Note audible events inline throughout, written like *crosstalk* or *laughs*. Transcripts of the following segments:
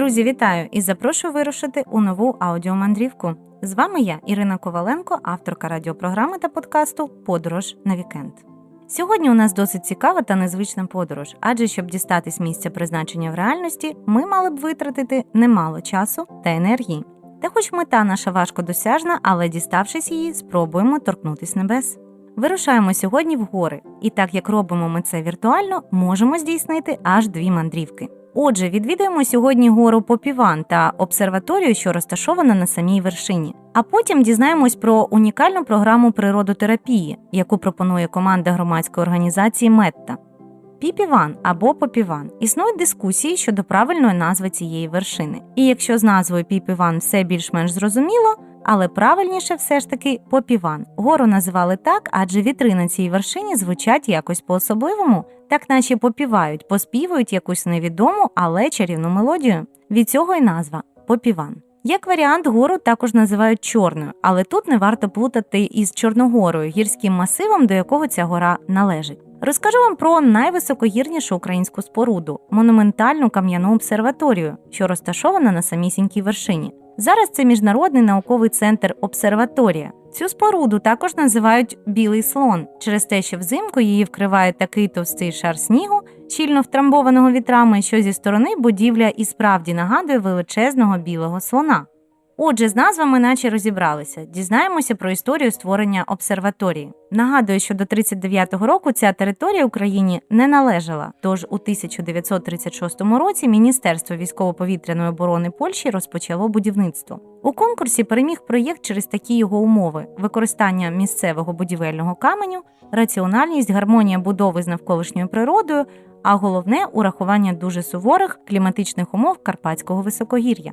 Друзі, вітаю і запрошую вирушити у нову аудіомандрівку. З вами я, Ірина Коваленко, авторка радіопрограми та подкасту Подорож на вікенд. Сьогодні у нас досить цікава та незвична подорож, адже щоб дістатись місця призначення в реальності, ми мали б витратити немало часу та енергії. Та хоч мета наша важко досяжна, але діставшись її, спробуємо торкнутись небес. Вирушаємо сьогодні в гори, і так як робимо ми це віртуально, можемо здійснити аж дві мандрівки. Отже, відвідаємо сьогодні гору Попіван та обсерваторію, що розташована на самій вершині. А потім дізнаємось про унікальну програму природотерапії, яку пропонує команда громадської організації Метта. Піпіван або Попіван існують дискусії щодо правильної назви цієї вершини. І якщо з назвою Піпіван все більш-менш зрозуміло, але правильніше все ж таки Попіван. Гору називали так, адже вітри на цій вершині звучать якось по-особливому, так наче попівають, поспівують якусь невідому, але чарівну мелодію. Від цього й назва Попіван. Як варіант, гору також називають чорною, але тут не варто плутати із Чорногорою, гірським масивом, до якого ця гора належить. Розкажу вам про найвисокогірнішу українську споруду монументальну кам'яну обсерваторію, що розташована на самісінькій вершині. Зараз це міжнародний науковий центр обсерваторія. Цю споруду також називають білий слон через те, що взимку її вкриває такий товстий шар снігу, щільно втрамбованого вітрами, що зі сторони будівля і справді нагадує величезного білого слона. Отже, з назвами наче розібралися. Дізнаємося про історію створення обсерваторії. Нагадую, що до 39-го року ця територія Україні не належала. Тож у 1936 році Міністерство військово-повітряної оборони Польщі розпочало будівництво. У конкурсі переміг проєкт через такі його умови: використання місцевого будівельного каменю, раціональність, гармонія будови з навколишньою природою, а головне урахування дуже суворих кліматичних умов Карпатського високогір'я.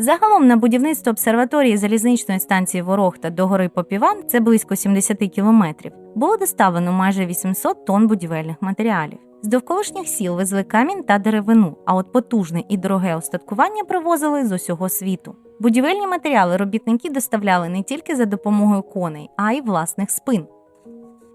Загалом на будівництво обсерваторії залізничної станції Ворохта до гори Попіван, це близько 70 кілометрів, було доставлено майже 800 тонн будівельних матеріалів. З довколишніх сіл везли камінь та деревину, а от потужне і дороге остаткування привозили з усього світу. Будівельні матеріали робітники доставляли не тільки за допомогою коней, а й власних спин.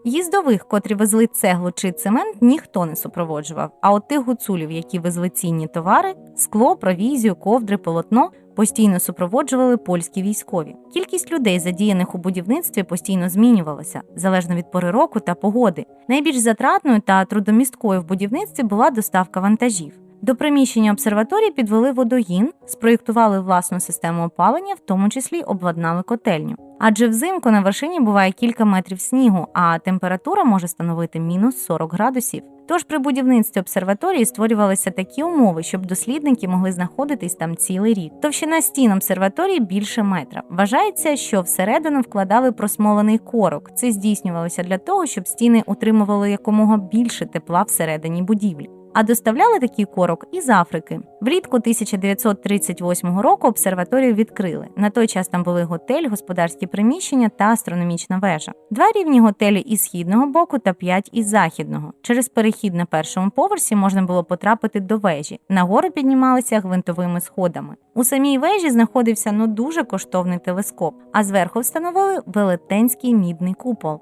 Їздових, котрі везли цеглу чи цемент, ніхто не супроводжував. А от тих гуцулів, які везли цінні товари, скло, провізію, ковдри, полотно, постійно супроводжували польські військові. Кількість людей, задіяних у будівництві, постійно змінювалася залежно від пори року та погоди. Найбільш затратною та трудомісткою в будівництві була доставка вантажів. До приміщення обсерваторії підвели водогін, спроєктували власну систему опалення, в тому числі обладнали котельню. Адже взимку на вершині буває кілька метрів снігу, а температура може становити мінус 40 градусів. Тож при будівництві обсерваторії створювалися такі умови, щоб дослідники могли знаходитись там цілий рік. Товщина стін обсерваторії більше метра. Вважається, що всередину вкладали просмолений корок. Це здійснювалося для того, щоб стіни утримували якомога більше тепла всередині будівлі а доставляли такий корок із Африки. Влітку 1938 року обсерваторію відкрили. На той час там були готель, господарські приміщення та астрономічна вежа. Два рівні готелі із східного боку та п'ять із західного. Через перехід на першому поверсі можна було потрапити до вежі. Нагору піднімалися гвинтовими сходами. У самій вежі знаходився ну дуже коштовний телескоп, а зверху встановили велетенський мідний купол.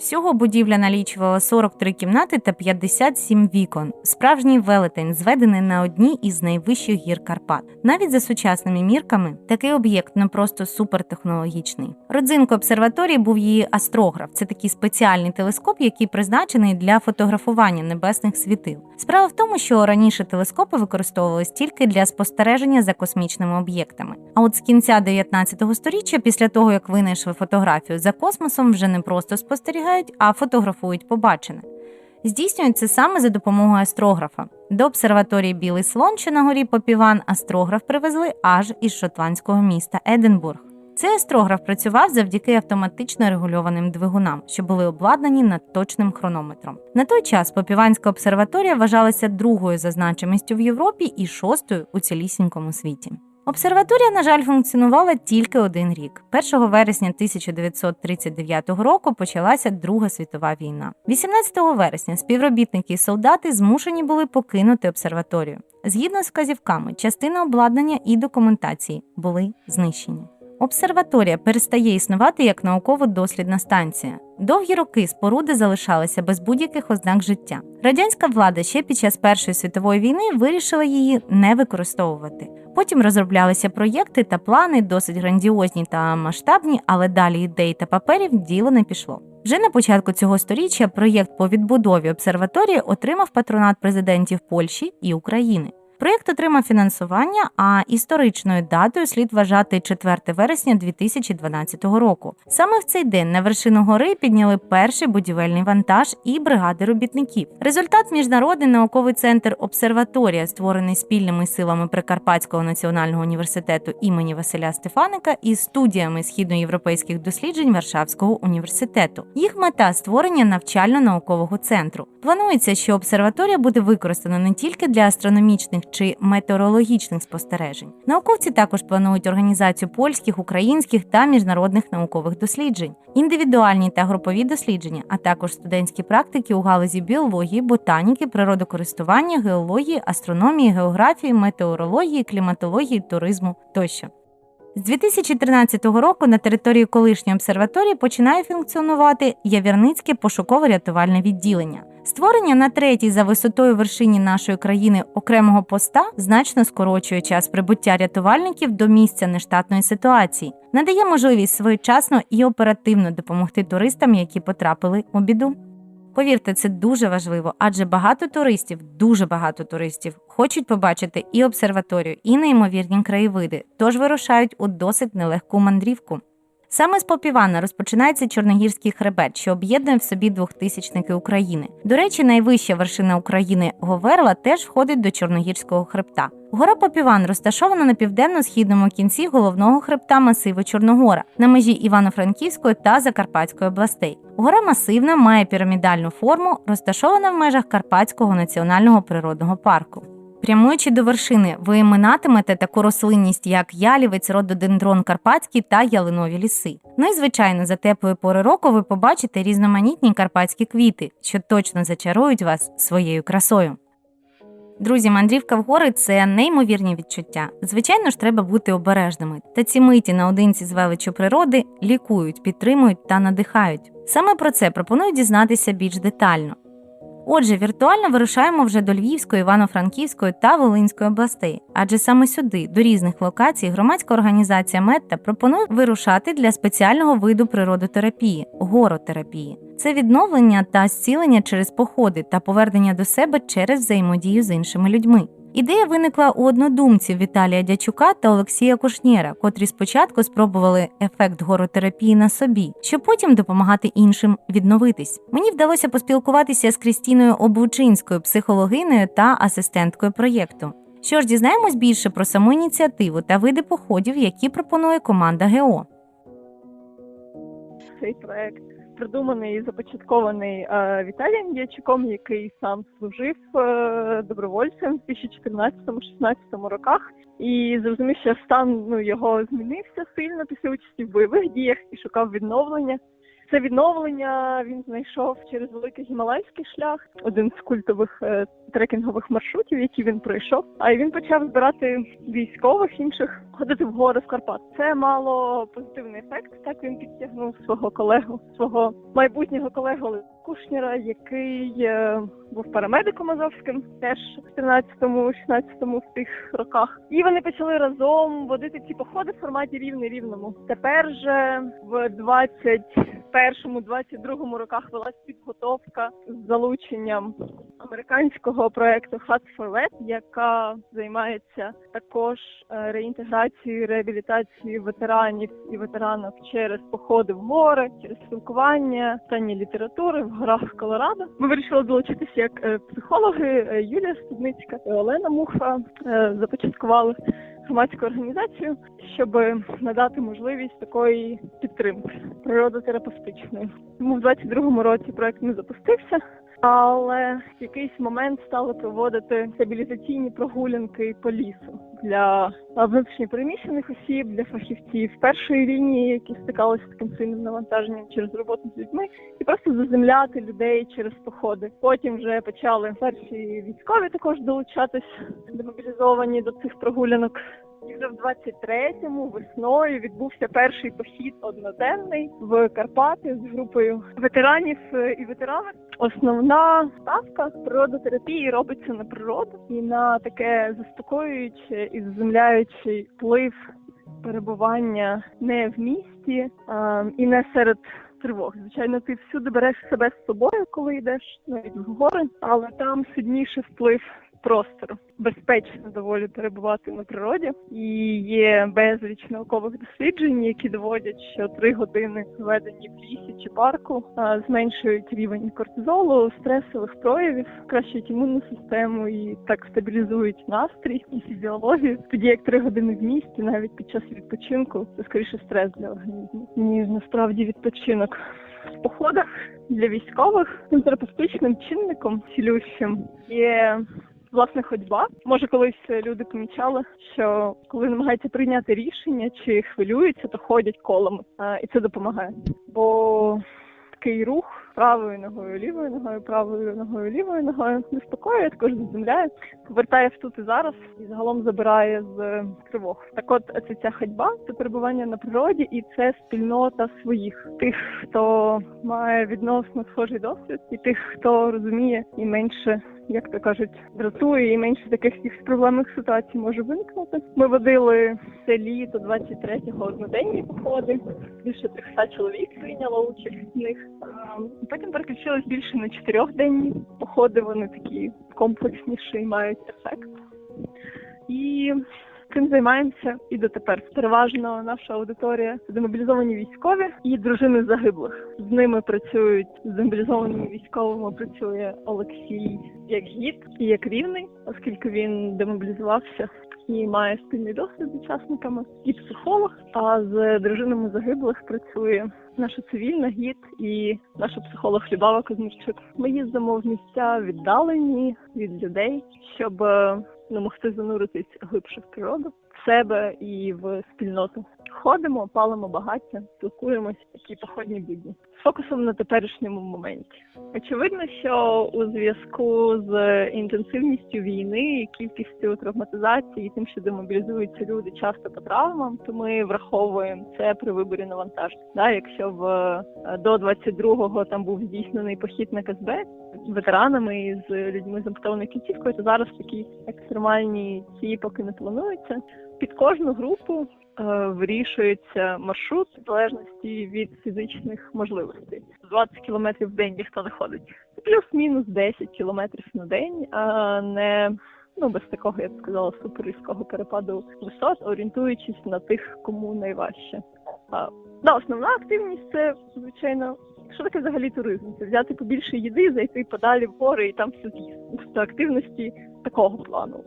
Всього будівля налічувала 43 кімнати та 57 вікон. Справжній велетень, зведений на одній із найвищих гір Карпат. Навіть за сучасними мірками такий об'єкт не просто супертехнологічний. Родзинкою обсерваторії був її астрограф. Це такий спеціальний телескоп, який призначений для фотографування небесних світил. Справа в тому, що раніше телескопи використовувалися тільки для спостереження за космічними об'єктами. А от з кінця 19 століття, після того як винайшли фотографію за космосом, вже не просто спостерігають, спостерігають, а фотографують побачене. Здійснюють це саме за допомогою астрографа. До обсерваторії Білий Слон, що на горі Попіван, астрограф привезли аж із шотландського міста Единбург. Цей астрограф працював завдяки автоматично регульованим двигунам, що були обладнані над точним хронометром. На той час Попіванська обсерваторія вважалася другою за значимістю в Європі і шостою у цілісінькому світі. Обсерваторія, на жаль, функціонувала тільки один рік. 1 вересня 1939 року почалася Друга світова війна. 18 вересня співробітники і солдати змушені були покинути обсерваторію. Згідно з вказівками, частина обладнання і документації були знищені. Обсерваторія перестає існувати як науково-дослідна станція. Довгі роки споруди залишалися без будь-яких ознак життя. Радянська влада ще під час Першої світової війни вирішила її не використовувати. Потім розроблялися проєкти та плани, досить грандіозні та масштабні, але далі ідей та паперів діло не пішло. Вже на початку цього сторіччя проєкт по відбудові обсерваторії отримав патронат президентів Польщі і України. Проєкт отримав фінансування, а історичною датою слід вважати 4 вересня 2012 року. Саме в цей день на вершину гори підняли перший будівельний вантаж і бригади робітників. Результат міжнародний науковий центр обсерваторія, створений спільними силами Прикарпатського національного університету імені Василя Стефаника і студіями східноєвропейських досліджень Варшавського університету. Їх мета створення навчально-наукового центру. Планується, що обсерваторія буде використана не тільки для астрономічних чи метеорологічних спостережень. Науковці також планують організацію польських, українських та міжнародних наукових досліджень, індивідуальні та групові дослідження, а також студентські практики у галузі біології, ботаніки, природокористування, геології, астрономії, географії, метеорології, кліматології, туризму тощо. З 2013 року на території колишньої обсерваторії починає функціонувати Явірницьке пошуково-рятувальне відділення. Створення на третій за висотою вершині нашої країни окремого поста значно скорочує час прибуття рятувальників до місця нештатної ситуації, надає можливість своєчасно і оперативно допомогти туристам, які потрапили у біду. Повірте, це дуже важливо, адже багато туристів, дуже багато туристів, хочуть побачити і обсерваторію, і неймовірні краєвиди, тож вирушають у досить нелегку мандрівку. Саме з Попівана розпочинається Чорногірський хребет, що об'єднує в собі двохтисячники України. До речі, найвища вершина України Говерла теж входить до Чорногірського хребта. Гора Попіван розташована на південно-східному кінці головного хребта масиву Чорногора на межі Івано-Франківської та Закарпатської областей. Гора масивна, має пірамідальну форму, розташована в межах Карпатського національного природного парку. Прямуючи до вершини, ви минатимете таку рослинність, як ялівець, рододендрон карпатський та ялинові ліси. Ну і звичайно, за теплої пори року ви побачите різноманітні карпатські квіти, що точно зачарують вас своєю красою. Друзі, мандрівка в гори це неймовірні відчуття. Звичайно ж, треба бути обережними. Та ці миті наодинці з величу природи лікують, підтримують та надихають. Саме про це пропоную дізнатися більш детально. Отже, віртуально вирушаємо вже до Львівської, Івано-Франківської та Волинської областей, адже саме сюди, до різних локацій, громадська організація Метта пропонує вирушати для спеціального виду природотерапії горотерапії. Це відновлення та зцілення через походи та повернення до себе через взаємодію з іншими людьми. Ідея виникла у однодумців Віталія Дячука та Олексія Кушнєра, котрі спочатку спробували ефект горотерапії на собі, щоб потім допомагати іншим відновитись. Мені вдалося поспілкуватися з Крістіною Обучинською, психологиною та асистенткою проєкту. Що ж, дізнаємось більше про саму ініціативу та види походів, які пропонує команда ГЕО. Цей проект придуманий і започаткований е, Віталієм Дячуком, який сам служив е, добровольцем в 2014-16 роках, і зрозумів, що стан ну його змінився сильно після участі в бойових діях і шукав відновлення. Це відновлення він знайшов через великий гімалайський шлях, один з культових е, трекінгових маршрутів, які він пройшов. А він почав збирати військових інших ходити в гори в Карпат. Це мало позитивний ефект. Так він підтягнув свого колегу, свого майбутнього колегу Кушніра, який е, був парамедиком азовським, теж в 13-16 в тих роках. І вони почали разом водити ці походи в форматі рівний рівному. Тепер же в 21-22 роках велась підготовка з залученням американського проекту Hut for Let, яка займається також е, реінтеграцією, реабілітацією ветеранів і ветеранок через походи в гори, через спілкування, читання літератури в горах Колорадо. Ми вирішили долучитися як е, психологи е, Юлія Студницька і Олена Муха започаткували громадську організацію, щоб надати можливість такої підтримки природотерапевтичної. Тому в 22-му році проект не запустився. Але в якийсь момент стали проводити стабілізаційні прогулянки по лісу для внутрішньопереміщених осіб, для фахівців першої лінії, які стикалися з таким сильним навантаженням через роботу з людьми, і просто заземляти людей через походи. Потім вже почали перші військові також долучатись, демобілізовані до цих прогулянок. І вже в 23-му весною відбувся перший похід одноденний в Карпати з групою ветеранів е, і ветеранок. Основна ставка природотерапії робиться на природу і на таке заспокоююче і заземляючий вплив перебування не в місті а, і не серед тривог. Звичайно, ти всюди береш себе з собою, коли йдеш навіть в гори, але там сильніший вплив простору. Безпечно доволі перебувати на природі, і є безліч наукових досліджень, які доводять, що три години проведені в лісі чи парку зменшують рівень кортизолу, стресових проявів, кращують імунну систему і так стабілізують настрій і фізіологію. Тоді як три години в місті, навіть під час відпочинку, це скоріше стрес для організму, ніж насправді відпочинок. В походах для військових терапевтичним чинником цілющим є власне ходьба. Може, колись люди помічали, що коли намагаються прийняти рішення чи хвилюються, то ходять колами, а, і це допомагає. Бо такий рух правою ногою, лівою ногою, правою ногою, лівою ногою заспокоює, також заземляє, повертає в тут і зараз і загалом забирає з тривог. Так от це ця ходьба, це перебування на природі, і це спільнота своїх тих, хто має відносно схожий досвід, і тих, хто розуміє і менше. Як то кажуть, дратує і менше таких якихось проблемних ситуацій може виникнути. Ми водили це літо 23-го одноденні походи. Більше 300 чоловік прийняло участь в них. А, Потім переключились більше на чотирьохденні походи. Вони такі комплексніші і мають ефект. І цим займаємося і дотепер. Переважно наша аудиторія демобілізовані військові і дружини загиблих. З ними працюють з демобілізованими військовими. Працює Олексій як гід і як рівний, оскільки він демобілізувався. І має спільний досвід з учасниками і психолог. А з дружинами загиблих працює наша цивільна гід і наша психолог Любава Козмірчук. Ми їздимо в місця віддалені від людей, щоб е, не могти зануритись глибше в природу, в себе і в спільноту. Ходимо, палимо багаття, спілкуємось, такі походні будні з фокусом на теперішньому моменті. Очевидно, що у зв'язку з інтенсивністю війни, кількістю травматизації, тим, що демобілізуються люди часто по травмам, то ми враховуємо це при виборі навантажень. Да, якщо в е, до 22-го там був здійснений похід на з ветеранами і з людьми з ампутованою кінцівкою, то зараз такі екстремальні ці поки не плануються. Під кожну групу е, вирішується маршрут в залежності від фізичних можливостей. 20 кілометрів в день ніхто не ходить. Плюс-мінус 10 кілометрів на день, а не ну без такого, я б сказала, суперрізкого перепаду висот, орієнтуючись на тих, кому найважче. А, да, основна активність це звичайно. Що таке взагалі туризм? Це взяти побільше їди, зайти подалі в гори і там все з'їсти. Активності такого плану.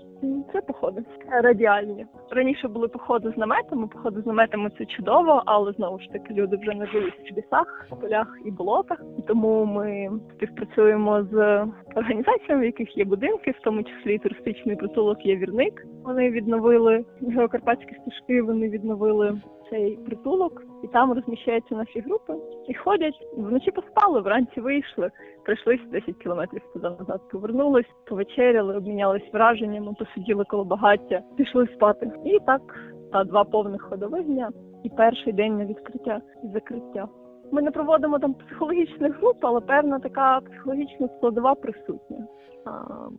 Це походи радіальні. Раніше були походи з наметами. Походи з наметами це чудово, але знову ж таки люди вже не жились в лісах, полях і болотах. Тому ми співпрацюємо з організаціями, в яких є будинки, в тому числі туристичний притулок є вірник. Вони відновили геокарпатські стежки. Вони відновили цей притулок, і там розміщаються наші групи і ходять вночі поспали, вранці вийшли, пройшлись 10 кілометрів туди назад, повернулись, повечеряли, обмінялись враженнями, посиділи коло багаття, пішли спати. І так та два повних ходових дня і перший день на відкриття і закриття. Ми не проводимо там психологічних груп, але певна така психологічна складова присутня. А,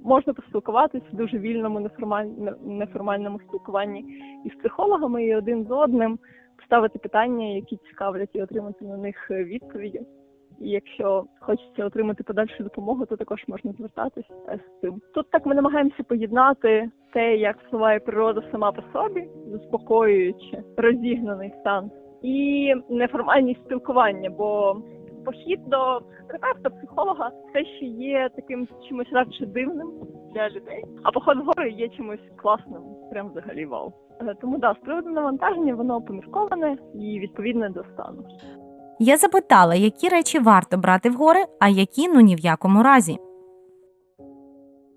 можна поспілкуватися в дуже вільному неформаль- неформальному спілкуванні із психологами і один з одним ставити питання, які цікавлять, і отримати на них відповіді. І якщо хочеться отримати подальшу допомогу, то також можна звертатись е, з цим. Тут так ми намагаємося поєднати те, як впливає природа сама по собі, заспокоюючи розігнаний стан, і неформальність спілкування, бо похід до терапевта, психолога це ще є таким чимось радше дивним для людей. А поход в гори є чимось класним, прям взагалі вау. Е, Тому да, з приводу навантаження воно помірковане і відповідне до стану. Я запитала, які речі варто брати в гори, а які ну ні в якому разі.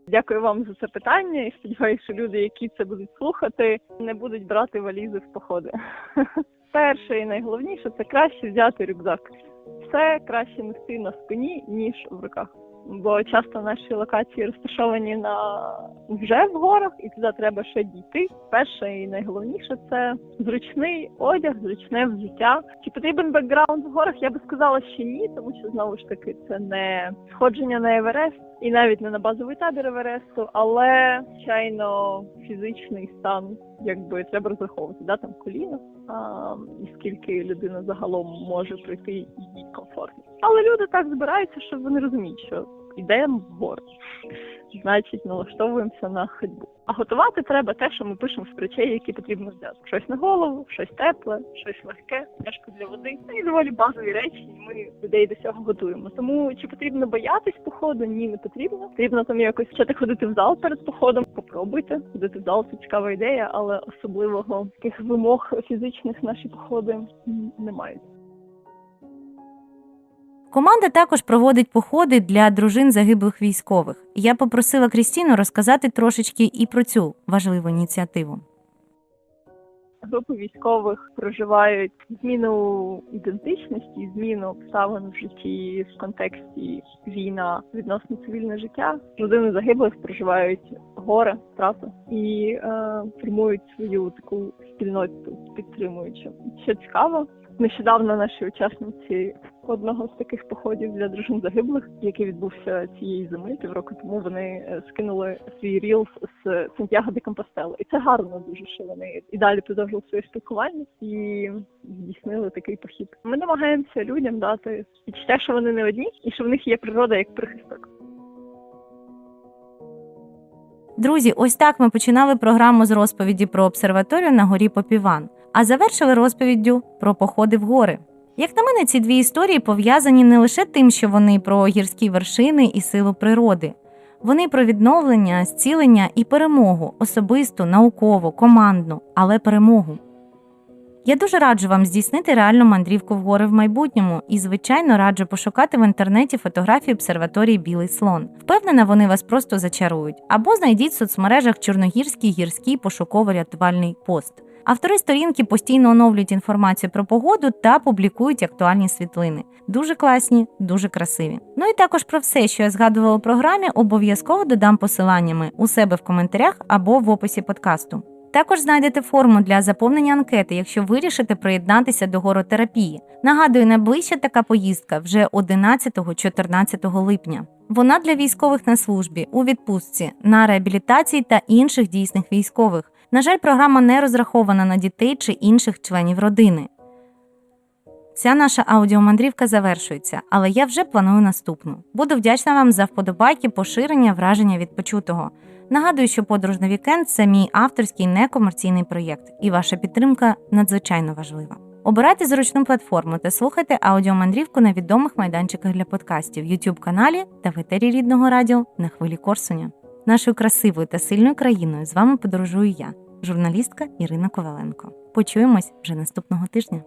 Дякую вам за це питання і сподіваюся, що люди, які це будуть слухати, не будуть брати валізи в походи. *laughs* Перше і найголовніше це краще взяти рюкзак. Все краще нести на спині, ніж в руках. Бо часто наші локації розташовані на вже в горах, і туди треба ще дійти. Перше і найголовніше це зручний одяг, зручне взуття. Чи потрібен бекграунд в горах? Я би сказала, що ні, тому що знову ж таки це не сходження на Еверест і навіть не на базовий табір Евересту, але звичайно фізичний стан, якби треба розраховувати, да там коліна, а, скільки людина загалом може пройти і їй комфортно. Але люди так збираються, що вони розуміють, що йдемо в гори, значить налаштовуємося на ходьбу. А готувати треба те, що ми пишемо з речей, які потрібно взяти. Щось на голову, щось тепле, щось легке, пляшка для води. Це і доволі базові речі, і ми людей до цього готуємо. Тому чи потрібно боятись походу? Ні, не потрібно. Потрібно там якось почати ходити в зал перед походом. Попробуйте ходити в зал, це цікава ідея, але особливого таких вимог фізичних наші походи не мають. Команда також проводить походи для дружин загиблих військових. Я попросила Крістіну розказати трошечки і про цю важливу ініціативу. Групи військових проживають зміну ідентичності, зміну обставин в житті в контексті війна відносно цивільне життя. Родини загиблих проживають горе, втрату і е, формують свою таку спільноту підтримуючу. Що цікаво, нещодавно наші учасниці одного з таких походів для дружин загиблих, який відбувся цієї зими, півроку тому вони е, скинули свій рілс з Сантьяго де Компостела. І це гарно дуже, що вони і далі продовжили своє спілкування і здійснили такий похід. Ми намагаємося людям дати відчуття, що вони не одні, і що в них є природа як прихисток. Друзі, ось так ми починали програму з розповіді про обсерваторію на горі Попіван, а завершили розповіддю про походи в гори. Як на мене, ці дві історії пов'язані не лише тим, що вони про гірські вершини і силу природи, вони про відновлення, зцілення і перемогу, особисту, наукову, командну, але перемогу. Я дуже раджу вам здійснити реальну мандрівку в гори в майбутньому і, звичайно, раджу пошукати в інтернеті фотографії обсерваторії Білий слон. Впевнена, вони вас просто зачарують. Або знайдіть в соцмережах Чорногірський гірський пошуково-рятувальний пост. Автори сторінки постійно оновлюють інформацію про погоду та публікують актуальні світлини. Дуже класні, дуже красиві. Ну і також про все, що я згадувала у програмі, обов'язково додам посиланнями у себе в коментарях або в описі подкасту. Також знайдете форму для заповнення анкети, якщо вирішите приєднатися до горотерапії. Нагадую, найближча така поїздка вже 11-14 липня. Вона для військових на службі, у відпустці, на реабілітації та інших дійсних військових. На жаль, програма не розрахована на дітей чи інших членів родини. Ця наша аудіомандрівка завершується, але я вже планую наступну. Буду вдячна вам за вподобайки, поширення, враження від почутого. Нагадую, що подорож на вікенд це мій авторський некомерційний проєкт, і ваша підтримка надзвичайно важлива. Обирайте зручну платформу та слухайте аудіомандрівку на відомих майданчиках для подкастів, youtube каналі та в етері рідного радіо на хвилі Корсуня. Нашою красивою та сильною країною з вами подорожую я, журналістка Ірина Коваленко. Почуємось вже наступного тижня.